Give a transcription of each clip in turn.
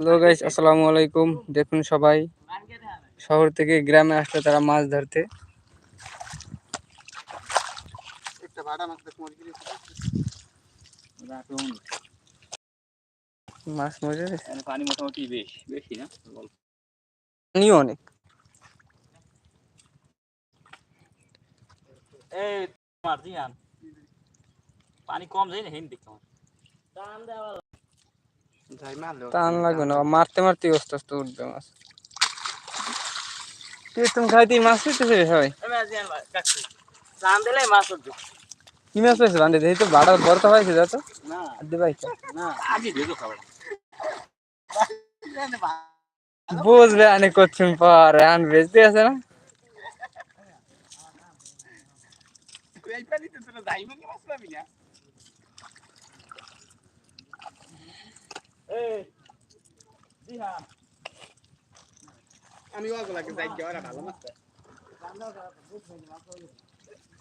Hello guys আসসালামু আলাইকুম। দেখুন সবাই শহর থেকে গ্রামে আসলে তারা মাছ ধরতে। মাছ পানি মোটামুটি বেশ বেশি না। পানিও অনেক। এই পানি কম যায় না হিন্দি তোমার টান লাগবে না মারতে মারতে আস্তে আস্তে উঠবে মাছ। তুই তুমি খাইতে মাছ পেতেছে সবাই। মাছ কি মাছ পেয়েছে বান্ধে দেখি তো বাড়া বড় হয়েছে যা তো। না। দে ভাই। না আগে দেখো খাবার। বুঝবে আনে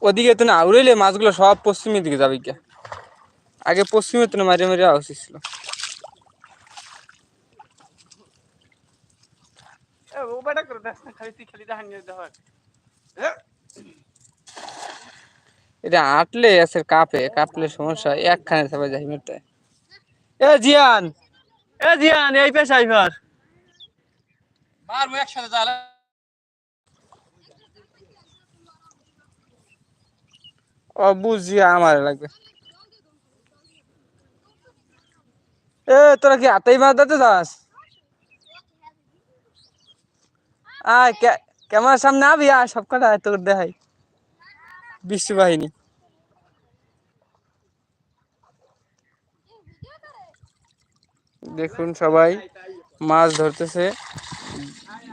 ওদিকে তো না উড়াইলে মাছগুলো সব পশ্চিমের দিকে যাবে গিয়া। আগে পশ্চিমে তো মারি মারি আওয়াজ ছিল। এটা আটলে আছে কাপে কাপলে সমস্যা একখানে সবাই যাই মেটে এ জিয়ান! এ জিয়ান এই পেশ আইবার মারবো একসাথে জালে। ও বুঝিয়া আমার লাগবে। এ তোরা কি হাতেই মাছ ধরতে যাস? আয় কে- ক্যামেরার সামনে আবি আয় সব কটা তোর দেখাই। বিশ্ব বাহিনী। দেখুন সবাই মাছ ধরতেছে।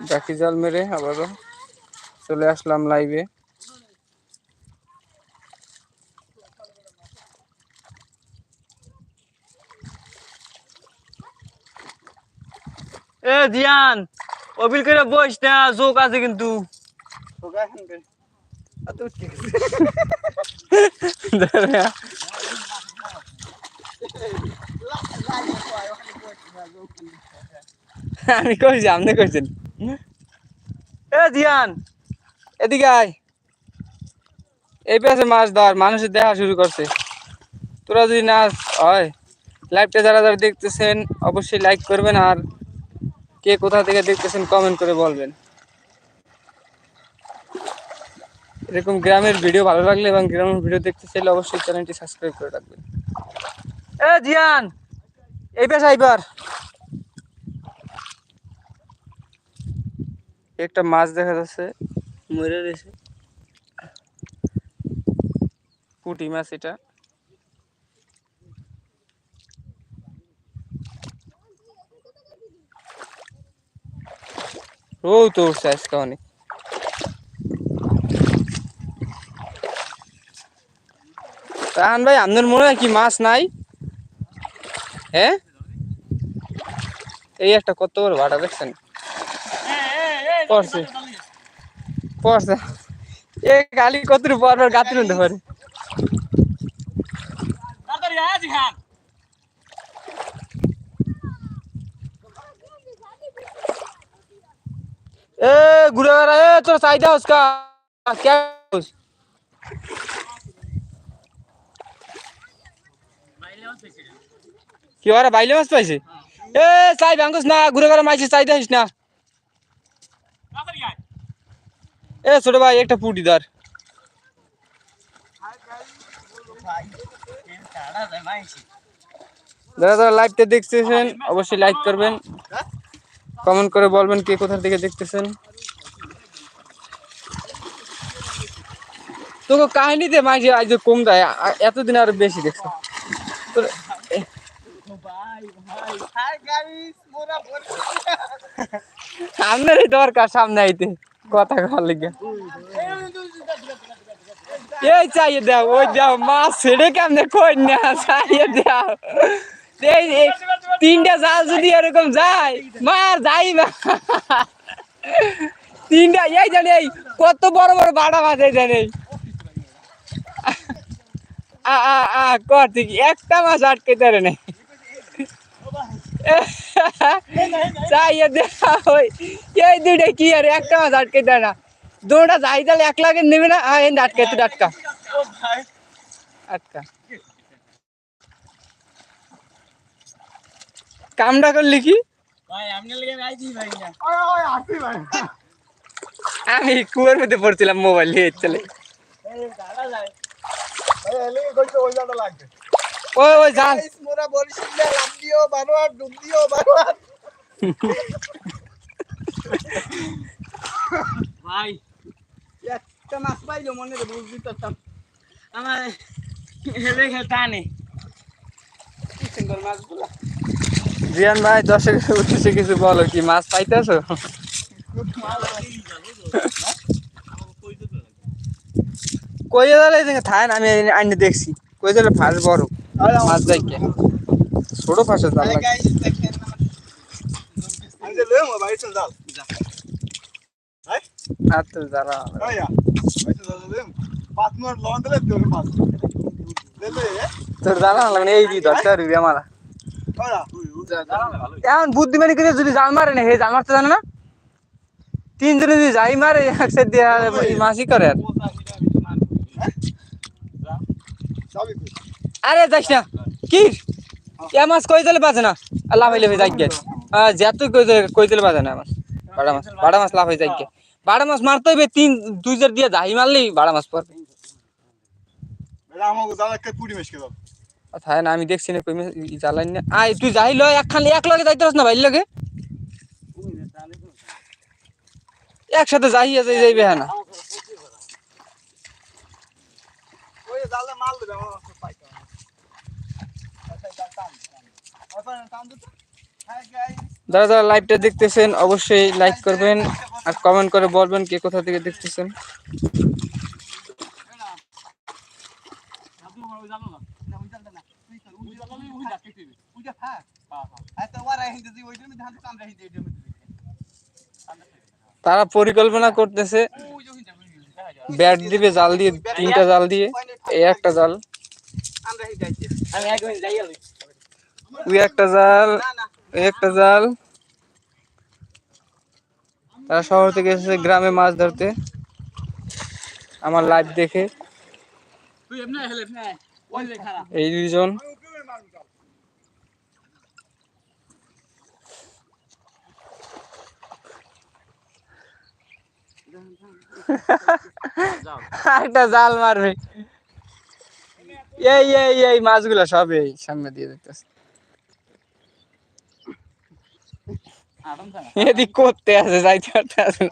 জাকি জাল মেরে আবারও চলে আসলাম লাইভে এ জিয়ান অবিল করে বস না জোক আছে কিন্তু। ধরে আ। আমি কইছি, আপনি কইছেন। এ জিয়ান, এদিকে আয়। এই পাশে মাছ ধর, মানুষের দেখা শুরু করছে। তোরা যদি না হয় লাইভটা যারা যারা দেখতেছেন, অবশ্যই লাইক করবেন আর কে কোথা থেকে দেখতেছেন কমেন্ট করে বলবেন। এরকম গ্রামের ভিডিও ভালো লাগলে এবং গ্রামের ভিডিও দেখতে চাইলে অবশ্যই চ্যানেলটি সাবস্ক্রাইব করে রাখবেন। এ জিয়ান, এই পেশ আইবার। একটা মাছ দেখা যাচ্ছে। মরে রয়েছে পুঁটি মাছ এটা। ও তো উঠছে আজকে অনেক। রাহান ভাই আপনার মনে হয় কি মাছ নাই? হ্যাঁ? এই একটা কত বড় ভাড়া দেখছেন? পড়ছে। পড়ছে। এ গালি কত পরবার গাতে নিতে পারে এ ঘুরে বেড়া এ তোর চাহিদা হসকা কে। হোস? কি ওরা বাইলে মাছ পাইছে? এ চাই ভাঙ্গুস না ঘুরে বেড়া মাইছে চাহিদা হইস না তাড়াতাড়ি আয় এ, ছোট ভাই, একটা পুটি ধর। যারা যারা লাইভটা দেখতেছেন, অবশ্যই লাইক করবেন। কমেন্ট করে বলবেন কে কোথা থেকে দেখতেছেন। তোকে কাহিনীতে মাঝে আজ কম দেয় এতদিন আর বেশি দেখছ। এ- দরকার, সামনে আইতে। কথা কর লিগে। এই চাইয়ে দাও, ওই দাও মাছ ছেড়ে কেমনে কই না চাইয়ে দাও। এই তিনটা জাল যদি এরকম যায় মার যাই না। তিনটা, এই জানে, এই, কত বড় বড় বাড়া মাছ এই জানে। আ আ আ, কর একটা মাছ আটকে ধরে নেই। চাইয়া দেখা ওই এই দুইটা কি আর একটা মাছ আটকে দেয় না। দুটা যাই তাহলে এক লাগে নেবে না? হ্যাঁ আটকা তুই আটকা। আটকা। কামটা করলি কি? ভাই আপনি লেগে আইছি ভাই না। আমি কুয়ার মধ্যে পড়ছিলাম মোবাইল নিয়ে চলে এই দাদা যায় ওই ওই জাল ভাই। একটা মাছ পাইলো মনে রে আমার হেলে টানে। সুন্দর মাছগুলা। জিয়ান ভাই দর্শক উদ্দেশ্যে কিছু বলো কি মাছ পাইতেছো? কই দেখে থাকেন আমি আইনে দেখছি। কই জালে ফাঁস বড়। মাছ যাই কে? ছোট ফাঁসের জাল লাগে। আর তো যারা তোর জানা লাগবে এই দি ধরতে পারবি আমার। এমন বুদ্ধিমানি করে যদি জাল মারে না হে জাল মারতে জানে না? তিনজনে যদি যাই মারে একসাথে দিয়ে এই মাছই করে আর। আরে যাইস না। কি? এ মাছ কই দিলে বাজে না? আর লাভ হইলে যাই গে। যেত কই দিলে বাজে না আমার বাড়া মাছ বাড়া মাছ লাভ হয়ে যাই গে। বাড়া মাছ মারতে হইবে তিন দুই চার দিয়ে যাই মারলেই বাড়া মাছ পড়বে। থায় না আমি দেখছি না কই জ্বালাই না। আয় তুই যাই লয় একখান এক লগে যাইতে না ভাই লগে? একসাথে যাই আছে যাইবে হ্যাঁ না। যারা যারা লাইভটা দেখতেছেন, অবশ্যই লাইক করবেন আর কমেন্ট করে বলবেন কে কোথা থেকে দেখতেছেন। তারা পরিকল্পনা করতেছে ব্যাট দিবে জাল দিয়ে, তিনটা জাল দিয়ে, এই একটা জাল এক মিনিট যাই আলি ওই একটা জাল, এই একটা জাল। তারা শহর থেকে এসেছে গ্রামে মাছ ধরতে। আমার লাইভ দেখে। ওই এই দুইজন। একটা জাল মারবে। এই এই এই, মাছগুলো সব এই সামনে দিয়ে দেখতেছে আরাম থাকা এদিক করতে আছে, যাইতে পারতে আছে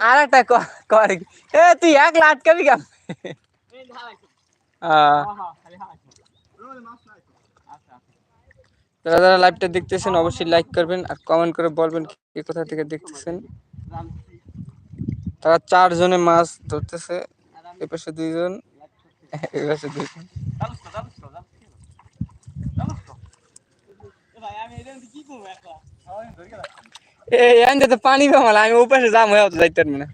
আর একটা করে? এ, তুই এক লাটকাবি কেমন? যারা যারা লাইভটা দেখতেছেন, অবশ্যই লাইক করবেন আর কমেন্ট করে বলবেন কে কোথা থেকে দেখতেছেন। তারা চারজনে মাছ ধরতেছে এ পাশে দুইজন। এ পাশে দুইজন এই পানি পামালা আমি ওপাশে যাম হয়ে যাইতে না।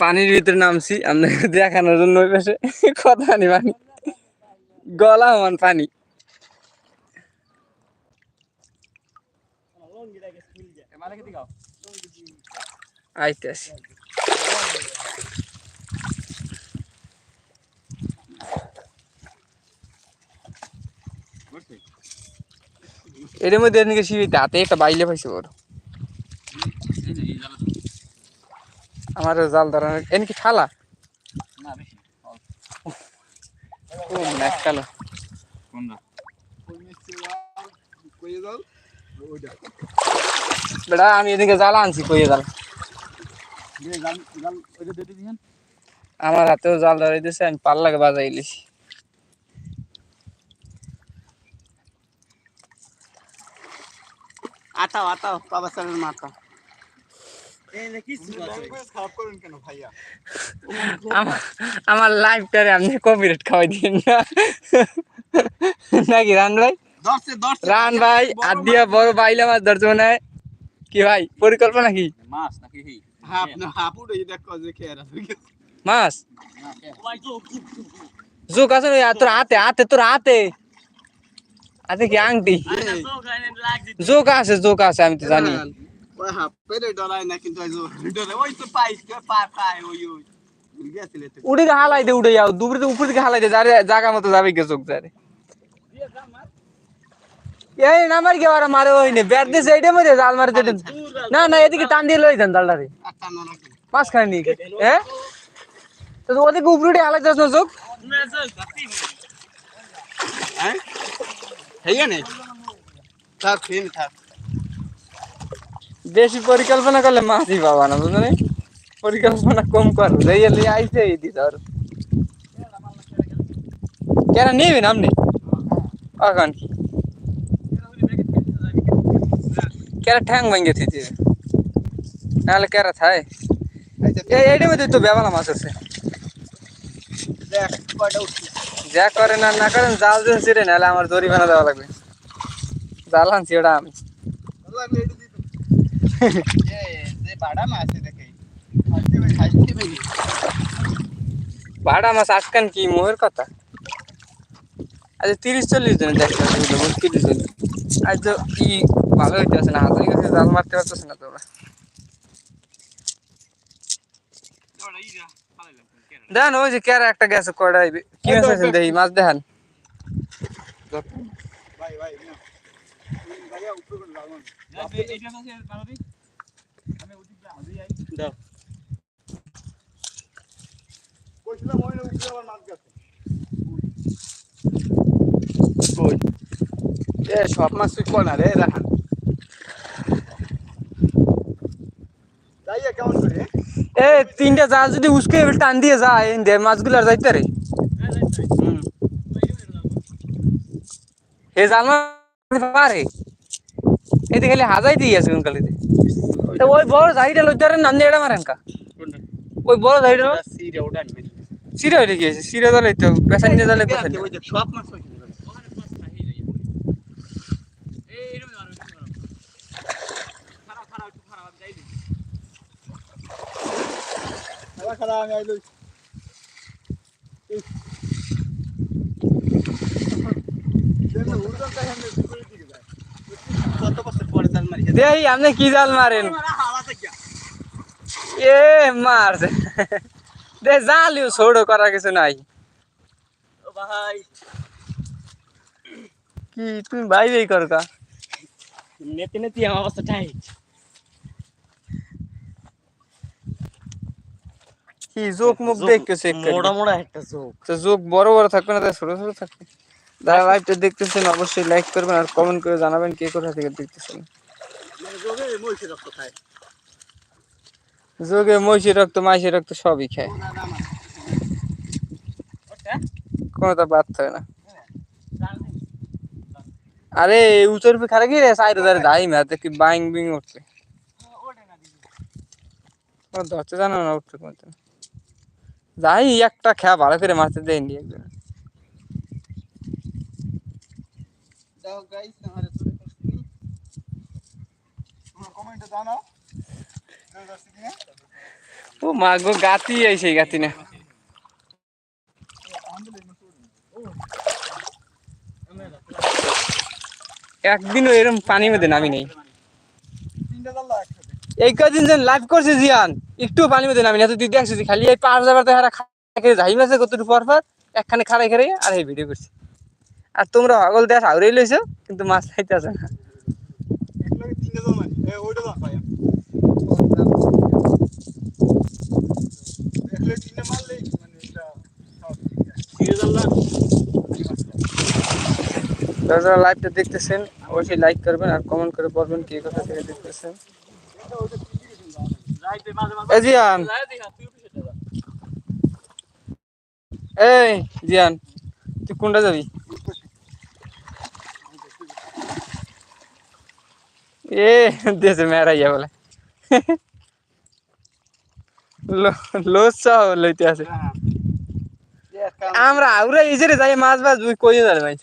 পানির ভিতরে নামছি, আপনাকে দেখানোর জন্য ওই পাশে। কথা নি পানি। গলা মান পানি। আইতেছি। এর মধ্যে এদিকে শিবিতে হাতে একটা বাইলে পাইছে বড় আমার জাল ধরানোর এন কি খালা না বেশি ও ম্যাক কোনটা বেটা আমি এদিকে জাল আনছি কইয়ে জাল আমার হাতেও জাল ধরাই দিছে আমি পাল্লাকে বাজাই লিছি আটাও আটাও বাবা সালের মাথা এই যে কি খারাপ করেন কেন ভাইয়া আমার আমার লাইফটারে আপনি কপিরাইট খাওয়াই দিন না নাকি রান ভাই দশে দশে রান ভাই আর দিয়া বড় বাইলা মাছ ধরছে মনে হয় কি ভাই পরিকল্পনা কি মাছ নাকি হি হাফ না হাফ উড়ে দেখো যে খেয়ে রাখবে মাছ ওই তো জোক আছে না তোর হাতে হাতে তোর হাতে হাতে কি আংটি জোক আছে জোক আছে আমি তো জানি ওই হাফ পেলে ডরায় না কিন্তু ওই যে ডরে ওই তো পাইস কে পা পায় ওই ওই উড়ে হালাই দে উড়ে যাও দুপুরে তো উপর দিকে হালাই দে যারে জায়গা মতো যাবে গে চোখ যারে এই নামার কি ওরা মারে ওই নে ব্যাট দিয়ে সাইডে মধ্যে জাল মারে দিতেন না না এদিকে টান দিয়ে লই দেন জালটারে একটা না রাখে নি হ্যাঁ তো ওদিকে উপরে হালাই যাস না চোখ হ্যাঁ হেয়া নেই থাক ফিন থাক বেশি পরিকল্পনা করলে মাছই পাবা না, বুঝলি? পরিকল্পনা কম কর, যাইয়া আইছে এই দি ধর কেন নিবেন আপনি? এখন কেরা ঠ্যাং ভাঙ্গে থিতে নাহলে কেরা থায়? এই এইটার মধ্যে তো বেবালা মাছ আছে। যা করে না না করেন, জাল দিন ছিঁড়ে, নাহলে আমার জরিমানা দেওয়া লাগবে। জাল আনছি ওটা আমি আল্লাহ মেডি দিত এ যে বাড়া মাছ দেখে খাইতে ভাই খাইতে ভাই ভাড়া মাছ আজকান কি মোহের কথা আজ তিরিশ চল্লিশ জন দেখতে তিরিশ জন আজ তো কি ভালো হইতেছে না হাতের কাছে জাল মারতে পারতেছে না তোমরা দেখেন ওই যে কেরা একটা গেছে কড়াই কি মাছ আছে দেখি মাছ দেখান ভাই ভাই না ভাইয়া উপরে করে লাগান দাও। কইছিলাম ওই উপরে আবার মাছ গেছে। কই? এ সব মাছ তুই কোন রে রাখান কেমন করে এ তিনটা জাল যদি উস্কে টান দিয়ে যায় দে মাছগুলো আর যাইতে রে। হে জাল মারতে পারে। এতে খালি হাজাই দিয়ে আছে কালিতে তো ওই বড় ঝাড়িটা লইতে পারেন নাম দিয়ে এটা মারেন কা? ওই বড় ঝাড়িটা সিরে ওটা সিরে হয়ে গিয়েছে সিরে দলে তো প্যাসেঞ্জার দলে কথা ওই যে সব মাছ খারাপ খালা আমি আইলো কত বছর মারি আপনি কি জাল মারেন? এ মারছে দে। জালিও ছোড়ো করার কিছু নাই। ভাই। কি তুমি ভাই ভাই কর কা? নেতে নেতে আমার অবস্থা টাইট কি চোখ মুখ দেখতে চেক মোড়া মোড়া একটা চোখ তো চোখ বড় বড় থাকবে না তাই ছোট ছোট থাকবে। যারা লাইভটা দেখতেছেন অবশ্যই লাইক করবেন আর কমেন্ট করে জানাবেন কে কোথা থেকে দেখতেছেন। যোগে মহিষি রক্ত মাইসি রক্ত সবই খায়। কোনোটা বাদ থাকে না। আরে উচর পে খারে গিয়ে সাইড ধরে ধাই মারতে কি বাইং বিং উঠছে। ও ধরতে জানো না উঠতে কোনটা যাই একটা খেয়া ভালো করে মারতে দেয়নি একজন। ও মা গো গাতি আইছে গাতি না একদিনও এরকম পানির মধ্যে নামি নেই। এই কদিন যেন লাইভ করছে জিয়ান একটু পানির মধ্যে নামি না তুই দেখছিস খালি এই পাঁচ যাবার তো হারা খাই যাই মাসে কতটুকু পর পর একখানে খাড়াই খাড়াই আর এই ভিডিও করছি। আর তোমরা হগল দেশ আউরেই লইছো কিন্তু মাছ খাইতে আসে না। যারা যারা লাইভটা দেখতেছেন, অবশ্যই লাইক করবেন আর কমেন্ট করে বলবেন কে কোথা থেকে দেখতেছেন। রাইতে মাঝে মাঝে এ, জিয়ান। এই, জিয়ান, তুই কোনটা যাবি? এ দেশে মেয়েরা ইয়া বলে লোস সহ লইতে আছে আমরা আউরা ইজেরে যাই মাছ বাজ তুই কই যাবে ভাই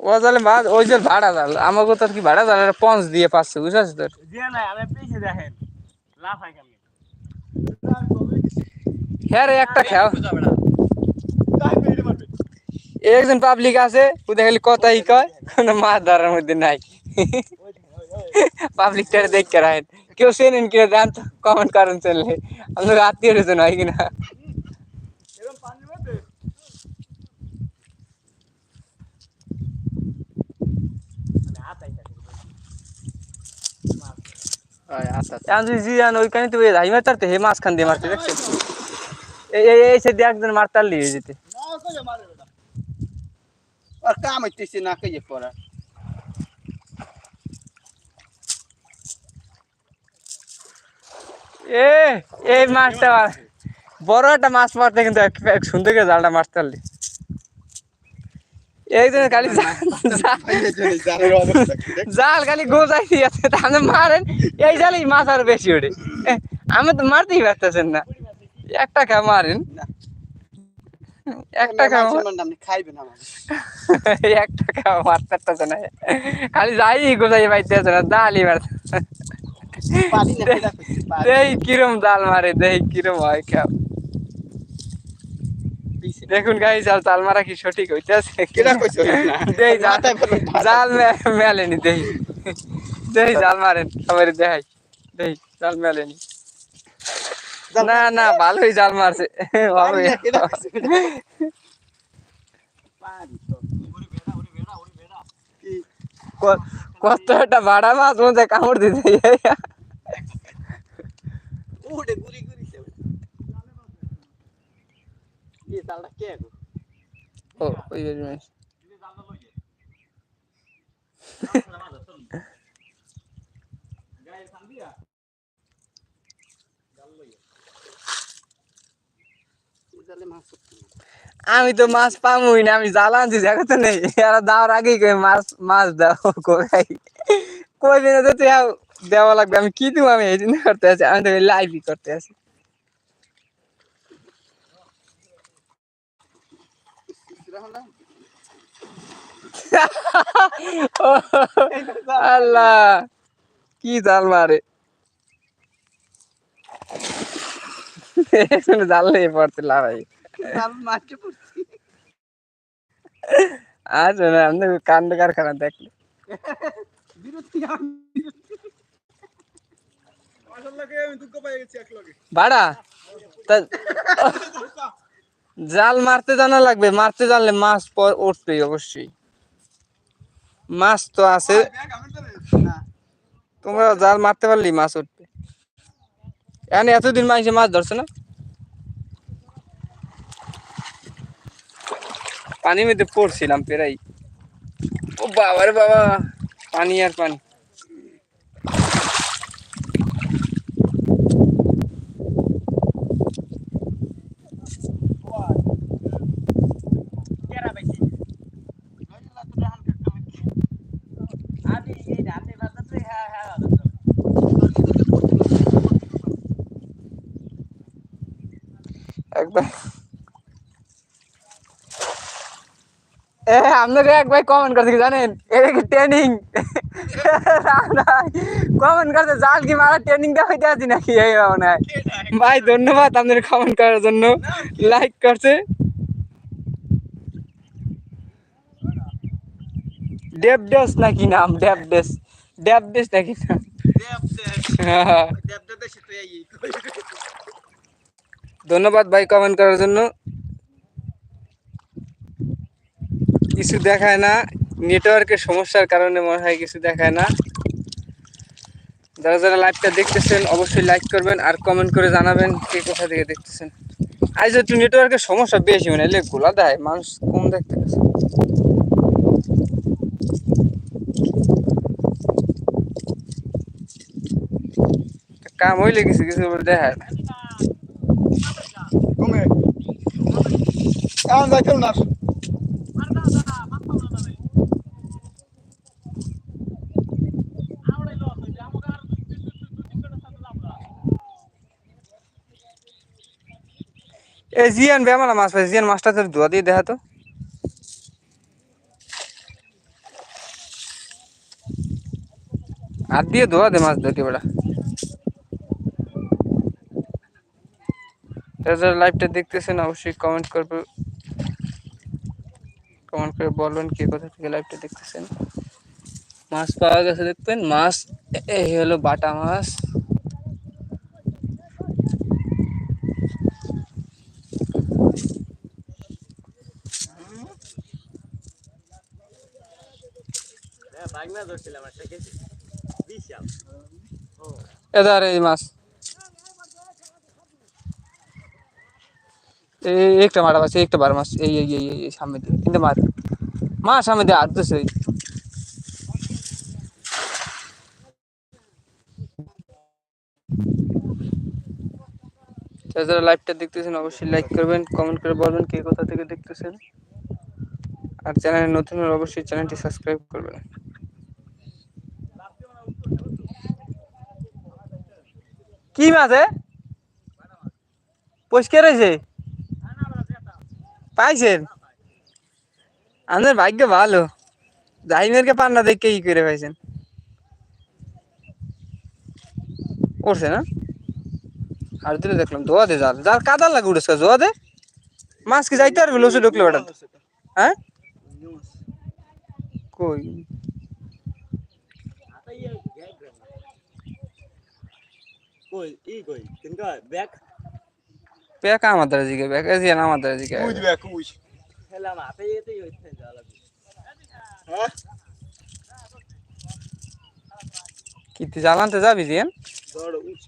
ও জালে মাছ ওই যে ভাড়া জাল আমাকে তোর কি ভাড়া জাল পঞ্চ দিয়ে পাচ্ছে বুঝছিস তোর যে নাই আমি পিছে দেখেন লাভ হয় কেমন হ্যাঁ রে একটা খাও একজন পাবলিক আছে, ও দেখলি কথাই কয়, কোনো মাছ ধরার মধ্যে নাই। পাবলিকটা দেখতে রাখেন। কেউ চেনেন কেউ জান তো কমেন্ট করেন চললে। আমাদের আত্মীয় স্বজন হয় কিনা? ওইখানে তুই যাই মারতে হে মাছ খান দিয়ে মারতে দেখছিস এই সে দিয়ে একজন মারতার লিয়ে যেতে। আর কাম হইতেছে না কে করা এ এই মাছটা বড় একটা মাছ মারতে কিন্তু এক- সুন্দর করে জালটা মারতে পারলি। এই জন্য খালি জাল খালি গোজাই দিয়েছে তাহলে মারেন। এই জালেই মাছ আরও বেশি ওঠে। আমি তো মারতেই পারতেছেন না। একটা খা মারেন। একটা খা আপনি খাইবেন আমার একটা খা মারতে পারতেছে না খালি যাই গোজাই পাইতেছে না পারি। দেই কিরম মারে দেই কিরম হয় খাও। দেখুন গাই জাল জাল মারা কি সঠিক হইতেছে কেডা কইছো? দেই জাল মেলেনি দেই। দেই জাল মারেন সবাই দেখাই। দেই জাল মেলেনি। না না ভালোই জাল মারছে? ক- কত একটা ভাড়া মাছ মধ্যে কামড় দিতে? ও ওই যে জিনিস। এই জালে মাছ উঠছে না। আমি তো মাছ পামুই না, আমি জাল আনছি, দেখো তো নেই। এরা দেওয়ার আগেই কই মাছ মাছ দাও কোথায় কই দিনে তো তুই দেওয়া লাগবে, আমি কি দিব আমি? এই জন্য করতে আছি, আমি তো লাইভই করতে আছি? আল্লাহ, কি জাল মারে। জাল নিয়ে পড়তে লাভাই পড়ছি। আর কারখানা দেখলে। ভাড়া জাল মারতে জানা লাগবে মারতে জানলে মাছ পর উঠবেই অবশ্যই। মাছ তো আছে। তোমরা জাল মারতে পারলি মাছ উঠবে। এখানে এতদিন মাইসে মাছ ধরছে না? পানির মধ্যে পড়ছিলাম প্রায়। ও বাবা রে বাবা পানি আর পানি। এ আপনাকে এক ভাই কমেন্ট করছে কি জানেন? এটা কি ট্রেনিং কমেন্ট করছে জাল কি মারা ট্রেনিং দেওয়া হইতে আছি নাকি? এই মনে হয় ভাই ধন্যবাদ আপনাদের কমেন্ট করার জন্য। লাইক করছে। ডেবডেস নাকি নাম? ডেবডেস ডেবডেস নাকি নাম। ধন্যবাদ ভাই কমেন্ট করার জন্য। কিছু দেখায় না। নেটওয়ার্কের সমস্যার কারণে মনে হয় কিছু দেখায় না। যারা যারা লাইভটা দেখতেছেন, অবশ্যই লাইক করবেন আর কমেন্ট করে জানাবেন কে কোথা থেকে দেখতেছেন। আজ একটু নেটওয়ার্কের সমস্যা বেশি মানে এলে গোলা দেয়, মানুষ কম দেখতে পাচ্ছে। কাম হইলে কিছু কিছু দেখায়। না। কমে এখন যাইতেও না এ, জিয়ান বেমালা মাছ পাইছে জিয়ান মাছটা তোর ধোয়া দিয়ে দেখা তো হাত দিয়ে ধোয়া দে মাছ ধরতে বেড়া লাইভটা দেখতেছেন, অবশ্যই কমেন্ট করবে। কমেন্ট করে বলবেন কে কোথা থেকে লাইভটা দেখতেছেন। মাছ পাওয়া গেছে দেখবেন, মাছ এই হলো বাটা মাছ বাগনা ধরছিলাম একটা কেজি বিশাল এদার এই মাছ। এই একটা মারা মাছ একটা বার মাছ, এই এই এই এই সামনে দিয়ে কিন্তু মার মা সামনে দিয়ে আটতেছে যারা লাইভটা দেখতেছেন, অবশ্যই লাইক করবেন কমেন্ট করে বলবেন কে কোথা থেকে দেখতেছেন। আর চ্যানেলে নতুন হলে অবশ্যই চ্যানেলটি সাবস্ক্রাইব করবেন। কি মাছ, এ? পরিষ্কার হয়েছে? পাইছেন? আমাদের ভাগ্য ভালো। জাহিমেরকে পান্না দেখে কি করে পাইছেন। উঠছে না? আর দিলে দেখলাম, ধোয়া দে জাল। জাল কাদা লাগে উঠেছে ধোয়া দে। মাছ কি যাইতে পারবে? লসে ঢুকলে বেটা হ্যাঁ? কই? কই ই কই তিনকা ব্যাগ? পেকা আমাদের দিকে পেকা দিয়ে আমাদের দিকে কুজ বে কুজ। হাতে এতেই হইছে হ্যাঁ? কি তুই জ্বালানতে যাবি জিয়ান বড় উচ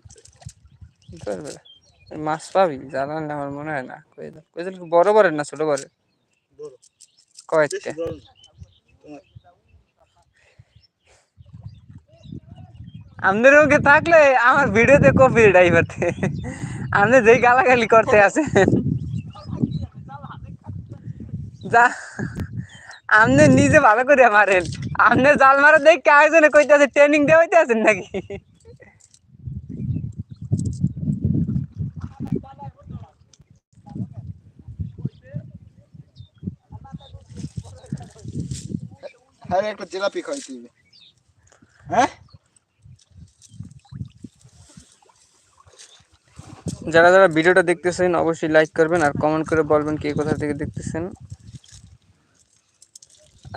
মাছ পাবি জ্বালান আমার মনে হয় না কই দাও কই দিল বড় বড় না ছোট বড়। বড় কয়েকটা বেশি বড় না তোমার আমাদের ওকে থাকলে আমার ভিডিওতে কপি ড্রাইভার আপনি যেই গালাগালি করতে আছেন। যা, আপনি নিজে ভালো করে মারেন। আপনি জাল মারা দেখে আয়োজনে কইতে আছে ট্রেনিং দেওয়া হইতে আছেন নাকি? হ্যাঁ একটা জিলাপি খাইতে হ্যাঁ? যারা যারা ভিডিওটা দেখতেছেন অবশ্যই লাইক করবেন আর কমেন্ট করে বলবেন কে কোথা থেকে দেখতেছেন।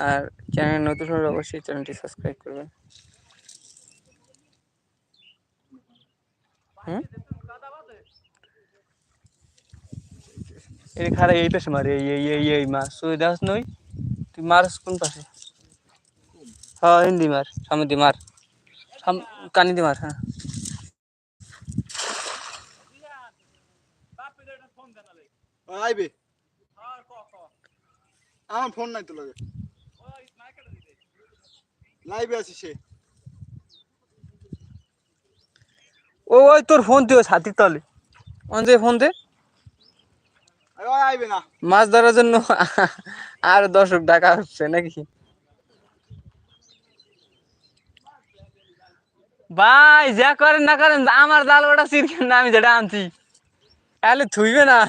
আর চ্যানেল নতুন হলে অবশ্যই চ্যানেলটি সাবস্ক্রাইব করবেন। এই খারা এই পাশে মারে এই এই এই এই মাছ তুই দাস নই তুই মারস কোন পাশে? হ্যাঁ হিন্দি মার সামনে দি মার। সাম কানি দি মার হ্যাঁ। আইবে। আমার ফোন নাই তো লাগে। লাইভে আছি সে। ও ওই তোর ফোন তুই ছাতির তলে। অন যে ফোন দে। আইবে না। মাছ ধরার জন্য আর দর্শক ডাকা হচ্ছে নাকি? ভাই যা করেন না করেন আমার জাল ওটা সিরকেন না আমি যেটা আনছি। তাহলে থুইবে না।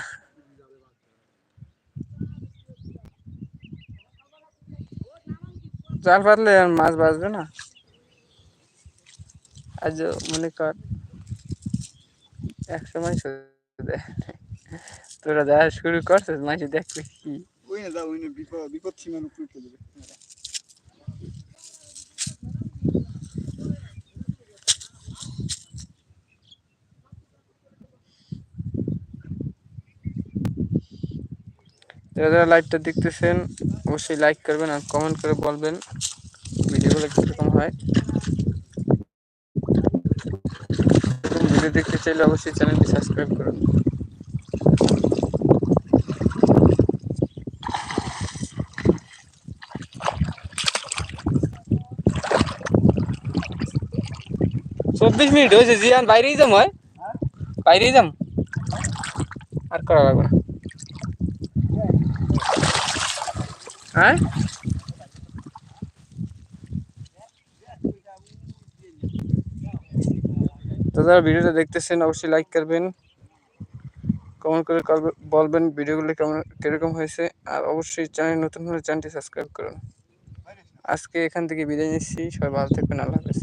জাল পাতলে মাছ বাঁচবে না? আজ মনে কর, এক সময় তোরা যা শুরু করছিস, মাঝে দেখবি কি। ওই না দাও ওই না, বিপদ বিপদ সীমার উপরে চলে দেবে যারা যারা লাইভটা দেখতেছেন, অবশ্যই লাইক করবেন আর কমেন্ট করে বলবেন ভিডিওগুলো কীরকম হয়। ভিডিও দেখতে চাইলে অবশ্যই চ্যানেলটি সাবস্ক্রাইব করুন। চব্বিশ মিনিট হয়েছে, জিয়ান, বাইরেই যাম হয় বাইরেই যাম। আর করা লাগবে না। হ্যাঁ তো যারা ভিডিওটা দেখতেছেন, অবশ্যই লাইক করবেন। কমেন্ট করে বলবেন ভিডিওগুলো কেমন, কীরকম হয়েছে। আর অবশ্যই চ্যানেল নতুন হলে চ্যানেলটি সাবস্ক্রাইব করুন। আজকে এখান থেকে বিদায় নিচ্ছি। সবাই ভালো থাকবেন। আল্লাহ হাফেজ।